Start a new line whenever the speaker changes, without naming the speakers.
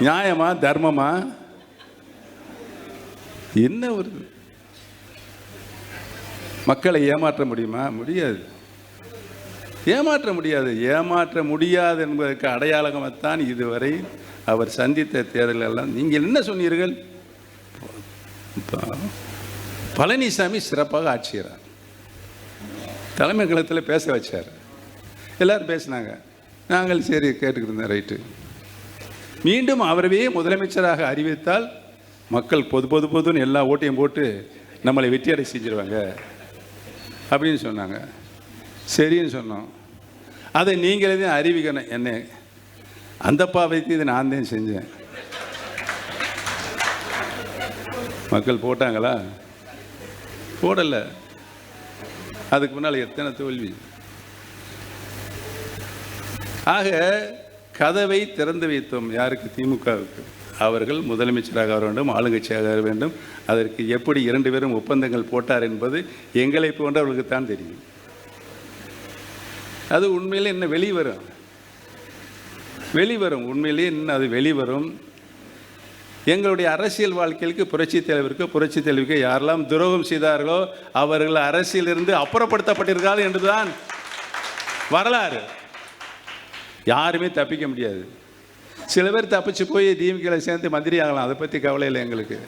நியாயமா தர்மமா? என்ன ஒரு மக்களை ஏமாற்ற முடியுமா? முடியாது. ஏமாற்ற முடியாது. ஏமாற்ற முடியாது என்பதற்கு அடையாளமாகத்தான் இதுவரை அவர் சந்தித்த தேர்தல் எல்லாம். நீங்கள் என்ன சொன்னீர்கள்? பழனிசாமி சிறப்பாக ஆட்சியரார் தலைமை கழகத்தில் பேச வச்சார். எல்லாரும் பேசினாங்க. நாங்கள் சரி கேட்டுக்கிட்டு இருந்தோம் ரைட்டு. மீண்டும் அவரவே முதலமைச்சராக அறிவித்தால் மக்கள் பொது பொது பொதுன்னு எல்லா ஓட்டையும் போட்டு நம்மளை வெற்றியடை செஞ்சிருவாங்க அப்படின்னு சொன்னாங்க. சரின்னு சொன்னோம். அதை நீங்களே தான் அறிவிக்கணும். என்ன அந்தப்பா வைத்து இதை நான் தான் செஞ்சேன். மக்கள் போட்டாங்களா? போடலை. அதுக்கு முன்னால் எத்தனை தோல்வி? ஆக கதவை திறந்து வைத்தோம். யாருக்கு? திமுகவுக்கு. அவர்கள் முதலமைச்சராக வர வேண்டும் ஆளுங்கட்சியாக வர வேண்டும். அதற்கு எப்படி இரண்டு பேரும் ஒப்பந்தங்கள் போட்டார் என்பது எங்களை போன்றவர்களுக்கு தான் தெரியும். அது உண்மையிலே என்ன வெளிவரும்? வெளிவரும். உண்மையிலே இன்னும் அது வெளிவரும்? எங்களுடைய அரசியல் வாழ்க்கைக்கு புரட்சி தலைவருக்கு புரட்சி தலைவருக்கு யாரெல்லாம் துரோகம் செய்தார்களோ அவர்கள் அரசியலிருந்து அப்புறப்படுத்தப்பட்டிருக்கார்கள் என்றுதான் வரலாறு. யாருமே தப்பிக்க முடியாது. சில பேர் தப்பிச்சு போய் டிஎம்கேல சேர்ந்து மந்திரி ஆகலாம் அதை பற்றி கவலை இல்லை எங்களுக்கு.